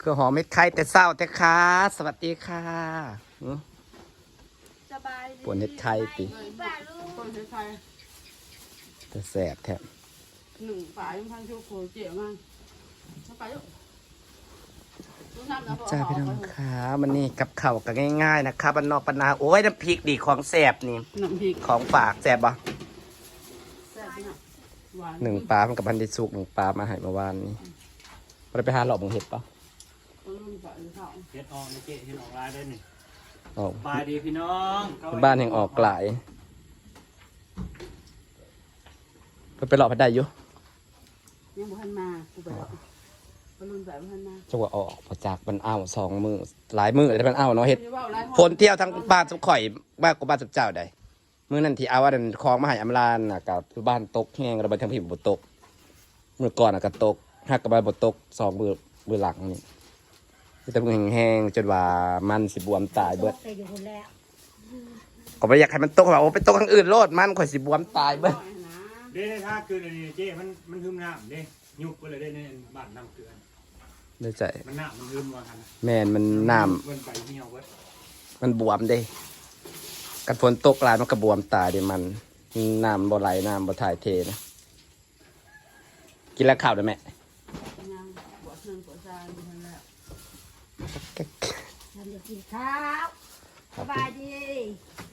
คือหอมเม็ดไข่แต่เศร้าแต่ค้าสวัสดีค่ะหึสบายดีปวดเฮ็ดไข่ติป้าลูกคนไทยแต่แสบแทบหนึ่งฝ่ายพันชูโคเจี๋ยวมากเข้าไปลูกลูกน้ำนะพ่อจ้าพี่น้องค่ะมันนี่กับเข่าวก็ง่ายๆนะคะบันนอกปนาโอ้ยน้ำพริกดีของแสบนี่หนึ่งพริกของฝากแสบบ่แซ่บพี่น้องหวานหนึ่งปลามันกับพันธุ์ได้สุกหนึ่งปลามาให้เมื่อวานนี้เราไปหาหลอกมึงเห็ดปะ ต้นรุ่นฝ่ายหรือเขาเฮ็ดออกในเกะเฮ็ดออกลายได้หนึ่งออกบายดีพี่น้องเข้บ้านแห่งออกหลายไปไปหลอกพันได้อยู่ยังบ่ทันมากูไปแล้วต้นรุ่นฝ่ายบ่ทันมาจังหวะออกพอจากมันเอาสองมือหลายมือเลยมันเอาเนาะเห็ดจะว่าอะไรคนเที่ยวทั้งบ้านสุข่อยบ้านกูบ้านสุเจ้าได้มื้อนั้นที่เอาว่าดันคลองมาใหาอำลานน่ะกับบ้านตกแห้งระบายทั้งพี่บ่ตก เมื่อก่อนน่ะก็ตกหักกับบ้านบ่ตกสองมือมือหลังนี่ แต่มือแห้งๆจนว่ามันสิบวมตายเบิดไปอยู่คนแล้วก็บ่อยากให้มันตกว่าโอ้ไปตกทางอื่นโลดมันข่อยสิบวมตายเบิดนะเด้ถ้าคือในนี้เจ้มันมันหึมน้ำเด้ยุบไปเลยได้ในบ้านน้ำเกลือเด้อใจมันน้ำมันหึมว่ากันนะแม่นมันน้ำมันไปเหี่ยวเว้ยมันบวมเด้กันฝนตกหลายมันก็บวมตายเด้มันน้ำบ่ไหลน้ำบ่ถ่ายเทนะกินแล้วข้าวได้ไหม ยังปวดเชิงปวดซาอยู่ทันแล้ว ทำเดี๋ยวกินข้าวสบายดี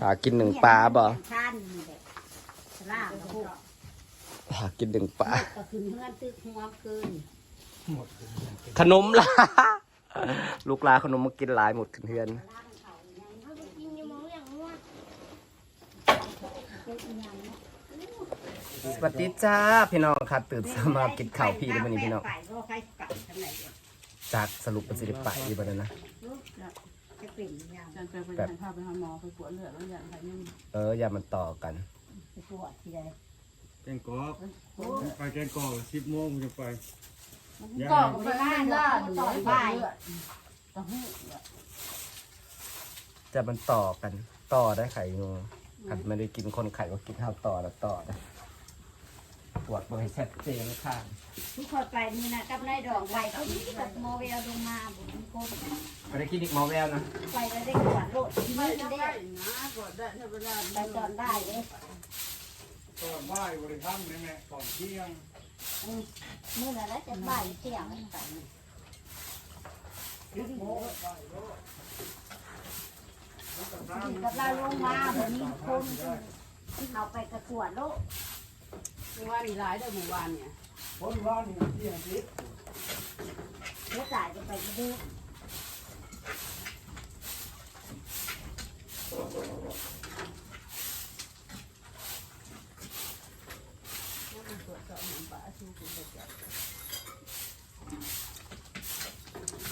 ถ้ากินหนึ่งปลาบ่ทานนี่แหละสลามแล้วพวกถ้ากินหนึ่งปลาก็ขึ้นเฮือนตึกหัวคืนขนมล่ะ ลูกหลานขนมมากินหลายหมดขึ้นเฮือนล่างเขายังเขาไปกินอยู่หมองอย่างง่วงเป็นอีหยังเนาะสวัสดีจ้าพี่น้องค่ะตื่นสมากินข้าวพี่ในวันนี้พี่น้อง จากสรุปเป็นสิริไปอีบันนะลูกน่ะจะเป็นอีหยังจันไปไปยันพาไปหาหมอไปปวดเลือดแล้วยันใครยังเอออย่ามันต่อกัน ไปปวดที่ใดแกงกอกไปแกงกอกสิบโมงผมจะไปก็ไปบ้านล่าดูต่อยบ่ายต้องให้จะมันต่อกัน ต่อได้ไข่งูขันไม่ได้กินคนไข่ก็กินข้าวต่อแล้วต่อได้ ตรวจเบอร์ให้ชัดเจนค่ะทุกคนไปนี่นะกับนายดอกไปเขาที่กับโมเวลลงมาบุญคนไปได้คลินิกหมอแววนะไปแล้วได้ตรวจโรคที่ไม่นี่ได้ได้นะปวดได้ถ้าเวลาไปตอนได้เลยตอนบ่ายบริษัทนี่แม่ก่อนเที่ยงเมื่อไรจะบ่ายเที่ยงไปกับเราลงมาวันนี้คนเราไปกระตรวจโรค เมื่อวานมีหลายเด้อหมู่บ้านเนี่ยคนว่านี่เที่ยงนิดเมื่อจ่ายจะไปดู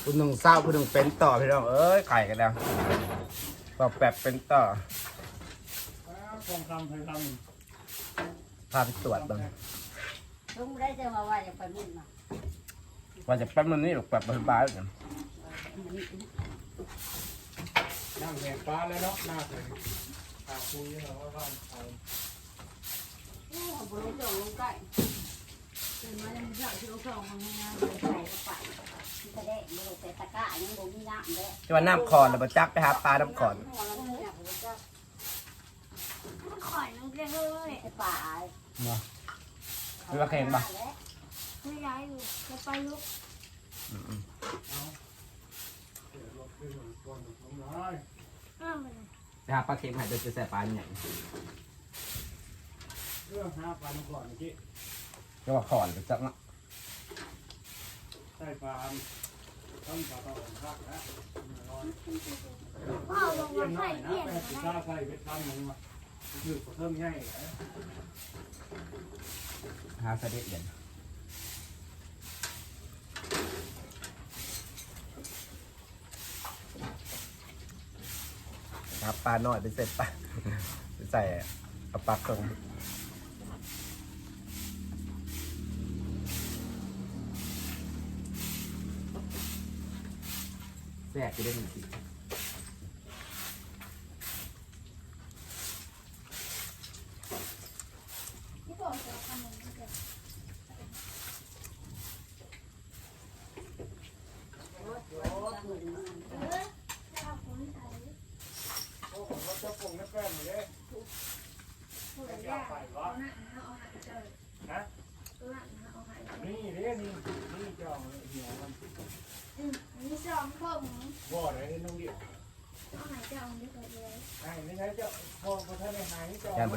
คุณหนึ่งเศร้าคุณหนึ่งเป็นต่อพี่น้องเอ้ยไข่กันแล้วบอกแบบเป็นต่อคงทำให้ท พาไปตรวจบ้างลุงได้จะมาว่าจะไปบุญมาว่าจะแป๊บนึงนี่หรอกแบบบ้าๆกันำนั่งแหกปลาแล้วเนาะหน้าเลยตาคุยเราว่าบ้านเขาบริจาคลงใกล้เป็นมายังเยอะที่เราส่งมาใส่กระเป๋าที่กระเดะไม่ใส่ตะกร้ายังบ่มีน้ำเลยจะว่าน้ำคอนแล้วมาจักไปหาปลาน้ำคอน ขอยน้อง เจ้ยไอ้ป่าหรือว่าเค็มปะไม่ย้ายอยู่จะไปลุกน้อยอ้าวมันไปหาปลาเค็มใหายโดยจะใส่ปลาใหญ่เรื่องห้าปลาก่อนเมื่อกี้จะว่าคอนไปจักเนาะใส่ปลาต้องปลาต่อพักแล้วน้อยพ่อลงเยี่ยมามน้ใส่อยนะเปลี่ยนแม่สิกล้าใส่เวททำหนึ่งมา คือเพิ่มง่ายเลยหาเสด็จเด่นหาปลาหน่อยไปเสร็จปลาไปใส่เอาปลาตรงแทรกจะได้หนึ่งทีบอกจะทำมันไม่เกิด โอ้ย มือมัน เออข้าวคนไทย โอ้ผมว่าจะปรุงน้ำแป้งอยู่เลย หัวยาเอาหน้าเอาหายเจอ นะ เอาหน้าเอาหายเจอ นี่เด้นี่นี่จองเหี่ยวมัน อืมนี่สองผม บ่อไหนนี่น้องเดียว เอาหายเจอเอาดีกว่าเลย ไอ้ไม่ใช่เจ้าพอพอท่านในหายนี่จอง ยังบ่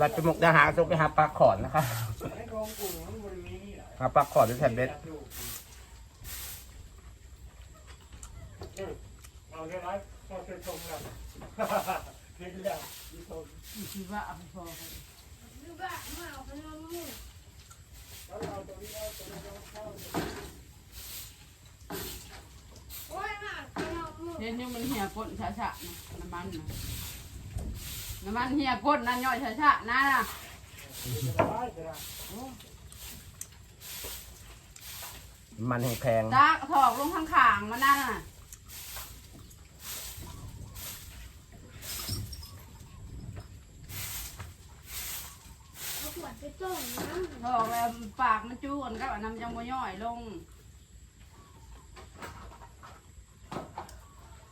บัดไปมุกดาหารสุกไปหาปลาขอนนะครับหาปลาขอนด้วยแทนเบ็ดเอาเรียบร้อยพอเสร็จตรงแล้วเสร็จแล้วดูตรงคิดว่าเอาไปพอกันหรือว่ามาเอาไปนอนมือแล้วเอาตัวนี้เอาตัวนี้เอาเข้าโอ้ยมาไปนอนมือเห็นยังมันเหี่ยก้นช้าๆนะน้ำมันนะ น้ำมันเหี่ยก้นนั่นย่อยช้าๆนะนะสบายจ้ะมันแห้งแพงตากถอกลงข้างขางๆมันนั่นน่ะเอาขวดไปต้มน้ำถอกแล้วปากมันจู้กันกับอันน้ำจังบ่ย่อยลง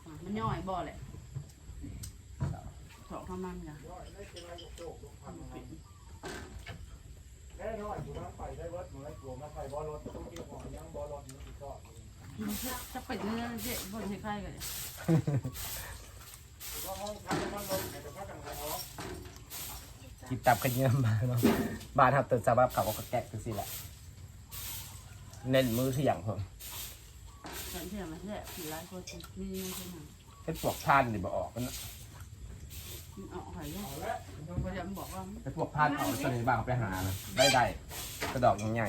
อะมันย่อยบ่เลย ถอกข้างมันจ้ะแน่นอนกูต้องไปได้วัดเหมือนกูมาใส่บอลรถตู้เกี่ยวของยังบอลรถนี่ก็จะเป็นเนื้อเจ๊บ่ใช่ใครกันเลยกูก็ห้องพักมันลงแต่พักกันหอกินตับกันเยอะมากเนาะบ้านครับตื่นสบายเขาก็แกะคือสิแหละเน้นมือที่อย่างผมฉันเชื่อมันแท้ผีร้ายคนมีเงินใช่ไหมเป็นพวกท่านนี่บ่ออกกันเนาะ มันออกหอยเลาะพยายามบอกว่าเป็นพวกท่านเอาสน่ห์บ้างเอาไปหานะได้ได้กระดอกใหญ่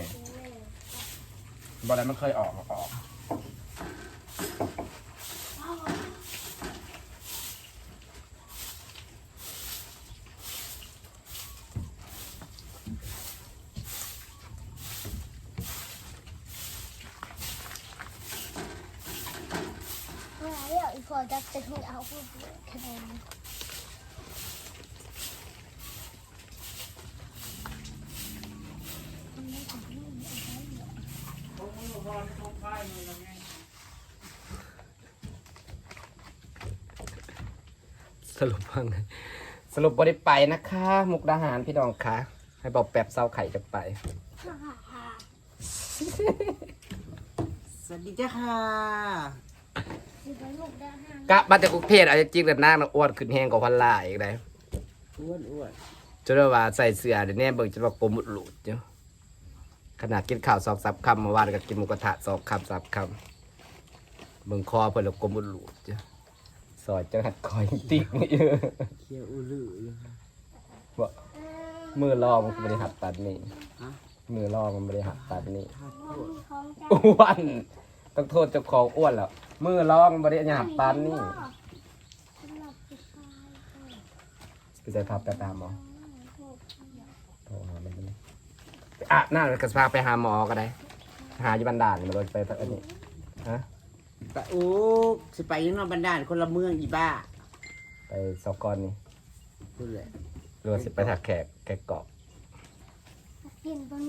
ๆบ่ได้มันเคยออกออก เมื่อไหร่เดี๋ยวอีกคนจะจะถูกเอาพวกคะแนน พวกมึงพอในตรงค่ายมึงไง สรุปว่าไงสรุปบ่ได้ไปนะคะ มุกดาหารพี่น้องคะให้บอกแป๊บเศร้าไข่จะไปฮ่าฮ่าฮ่าสวัสดีจ้าค่ะสิไปลูกได้ห้างกะมาจากกรุงเทพอาจจะจิ้งแต่นางน่ะอ้วนขึ้นแห้งกว่าพันลายอีกได้อ้วนอ้วนจนได้ว่าใส่เสื้อเดี๋ยวนี้เบิ่งจนว่ากลมหลุดอยู่ขนาดกินข้าวสองสามคำเมื่อวานก็กินหมูกระทะสองคำสามคำเบิ่งคอเพิ่นแล้วกลมหลุดอยู่ ซอยจังหัดคอยติ๊กอยู่เคียวอุลืออยู่ค่ะบ่มือรองมันก็บ่ได้หัดตัดนี่ฮะมือรองมันบ่ได้หัดตัดนี่ทาดมันพวกมีของจ้าอ้วนต้องโทษเจ้าของอ้วนแล้วมือรองมันบ่ได้หัดตัดนี่สำหรับผู้ชายไปใส่พับไปตามหมอโทรหามันนี่ไปอาบน้ำแล้วก็พาไปหาหมอก็ได้ หาอยู่บันดาลมาโดนไปอันนี้ฮะ ปะอุ๊กสิไปยังนอกบันดาลคนละเมืองอีบ้าไปสอกรนี่พูดเลยหรือว่าสิไปถักแขกแขกเกาะกินตรง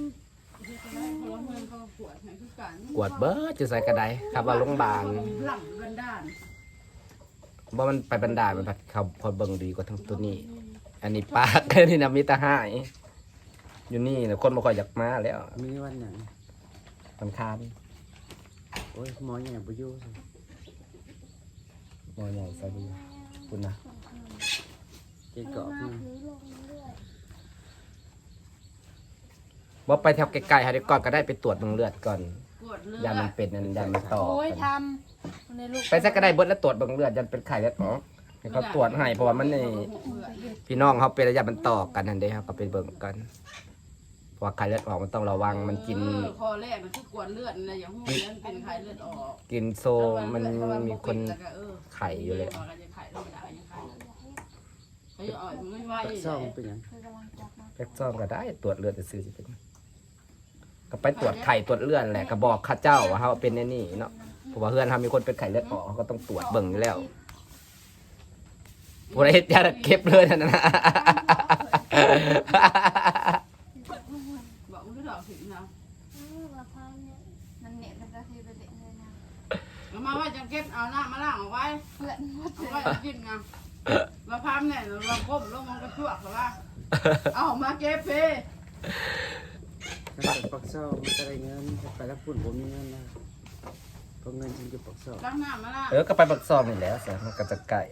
เพราะว่าเพื่อนเขาปวดในทุกการกวดเบิดจะใส่กระไดครับว่าโรงพยาบาลหลังบันดาลว่ามันไปบันดาลมันผัดเขาพอเบิ่งดีกว่าทั้งตัวนี้ อันนี้ปากอันนี้นะมีแตาห้าย อยู่นี่นะคนบ่ค่อยอยากมาแล้ว มีวันไหน มันคาน โอ้ยหมอใหญ่บุยูสิมอใหญ่ซะดีคุณนะเจ๊เกาะมามาถือลงเรื่อยว่าไปแถวไกลๆฮะเดี๋ยวก่อนก็ได้ไปตรวจเบิ่งเลือดก่อนปวดเลือดยามันเป็นอันยามันต่อโอ้ยกันทำในลูกไปสักก็ได้เบิดแล้วตรวจเบิ่งเลือดยันเป็นไข้เลือดออกให้เขาตรวจให้เพราะว่ามันนี่พี่น้องเขาเป็นระยะมันต่อกันนั่นเด้ครับก็ไปเบิ่งกันพราะ ว่าไข้เลือดออกมันต้องระวังมันกิน เออคอแรกมันคือกวนเลือดนะอย่างหูนั้นเป็นไข้เลือดออกกินโซมันมีคนไข่อยู่เลยไข่ธรรมดายังไข่เขาจะอ่อยไม่ไหวปักซ่องเป็นหยังคือกำลังจับมาแพ็กซ่อมก็ได้ตรวจเลือดซื้อๆสิเป็นก็ไปตรวจไข่ตรวจเลือดแหละก็บอกข้าเจ้าว่าเฮาเป็นแน่นี่เนาะเพราะว่าเพื่อนทำมีคนเป็นไข้เลือดออกเขาก็ต้องตรวจเบิ่งอยู่แล้วบ่ได้เฮ็ดยาเก็บเลยนั่นนะ บอกมันก็ดอกถึงนะ อืมว่าพาเนี่ยมันเหน็บกันก็คือไปเด็กเลยนะ เอามาว่าจะเก็บเอาหน้ามาล่างเอาไว้ เพื่อนหมด เอาไว้กินไงมาพามเนี่ยเราก้ มลงมันก็ชั่วหรอวะเอามาเก็บเพถ้าไปปักซ่องมันก็ได้เงินถ้าไปแล้วปุ่นผมมีเงินนะเพราะเงินฉันอยู่ปักซ่องล้างหน้ามาล่างเออก็ไปบักซ่อมนี่แหล้วสิมันก็จะไก่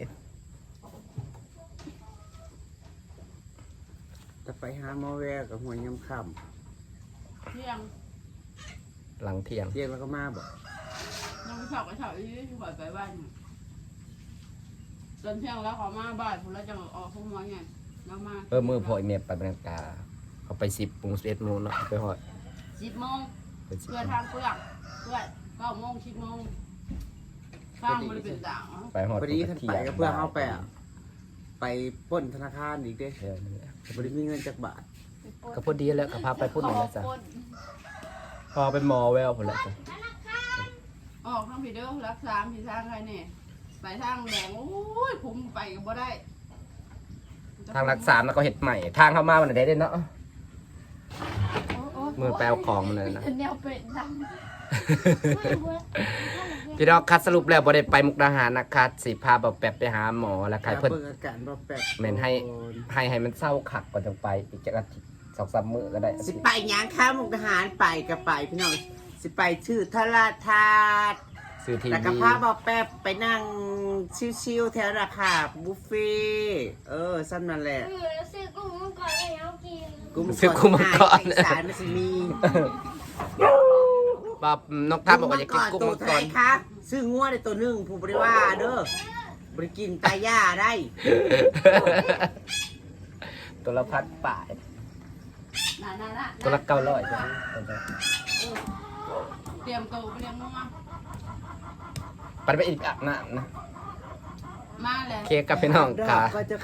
ถ้าไปหาหมอแววกับหัวยยำค่เที่ยงหลังเที่ยงำเที่ยงแล้วก็มาบอกยังไม่เฉาะก็เฉาอีที่ปล่อยไปบ้านจนเที่ยงแล้วเขามาบ้านผมแล้วจะออกพวกมันไง แล้วมาเออมือพออีเมลไปบรรยากาเขาไปสิบโมงสิบเอ็ดโมงเนาะไปหอดสิบโมงไปสิบเพื่อทางเปลือกเพื่อเก้าโมงสิบโมงข้างบริเป็นด่างไปหอดพอดีขันไปก็เพื่อเข้าไปอะไปปล้นธนาคารอีกเด้เออนั่นแหละบริมีเงินจากบาทก็พอดีแล้วก็พาไปพูดหน่อยนะจ๊ะพอเป็นหมอแววผลแล้วจ้ะออกทางผีเด้อรักสามผีทางใครเนี่ยไปทางแดงโอ้ยผมไปก็บ่ได้ ทางรักษาแล้วก็เห็ดใหม่ ทางเข้ามาวันไหนได้เนาะ มือแปลวของมันเลยนะ แนวเป็ดดำพี่น้องคัดสรุปแล้วบ่ได้ไปมุกดาหารนะคะสิพาแบบแปบไปหาหมอแล้วใครเพิ่นเบิ่งอาการบ่แปลกแม่นให้ให้ให้มันเศร้าขักก่อนจะไปอีกจักอาทิตย์สองสามมื้อก็ได้สิไปหยังข้ามมุกทหารไปก็ไปพี่น้องสิไปชื่อทราธาตุ ซื้อทีแล้วก็วีพาบอกแป๊บไปนั่งชิวๆแถวราคาบุฟเฟ่ต์เออสั้นนั่นแหละเออแล้วซื้อกุ้งมังกรแล้วยังกินกุ้งซื้อกุ้งมังกรอีสานมันสิมีบ่นกท่าบอกว่าจะกินกุ้งตัวมังกไทรยครับซื้องัวได้ตัวหนึงผู้บริว่าเด้อบริกินตายย่าได้ตัวละพันป่ายน่าน่าน่าตัวละเก้าร้อยจ้ะเตรียมตัวไปเรียงมั่ว ปันไปอีกอาบน้ำนะมาเลยเคกกับพี่น้องค่ะ ก็จะ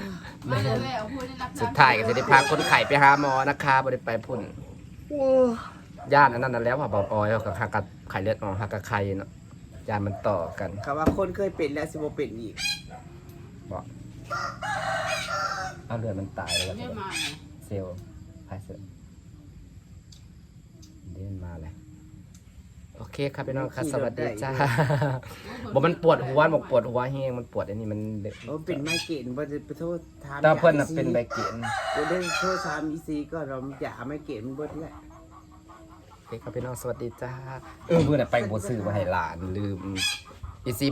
มาเลยเอาพูดในรักษาสุดท้ายก็จะได้พาคนไข้ไปหาหมอนะคะบ่ได้ไปพุ่นย่านอันนั้นนั่นแล้วค่ะบอกออยเขาก็หักกับไข้เลือดออกหักกับไข้เนาะยานมันต่อกันคำว่าคนเคยเป็นแล้วสิบ่เป็นอีกบอกเอาเลือดมันตายแล้วเรียกมาเนี่ยเซลล์พายเซลล์เดินมาเลยโอ เคครับพี่น้องครับสวัสดีจ้าบอกมันปวดหัวบอกปวดหัวแห้งมันปวดอันนี้มันเด็กโอ้เป็นไมเกรนบ่จะไปโทษถามตาเพิ่นน่ะยาเป็นใบเกียนเดี๋ยวได้โทษถามอีซีก็เราอย่าไมเกรนมันเบิดแหละโอเคครับพี่น้องสวัสดีจ้าเออเมื่อน่ะไปบซื้อมาให้หลานลืมอีซี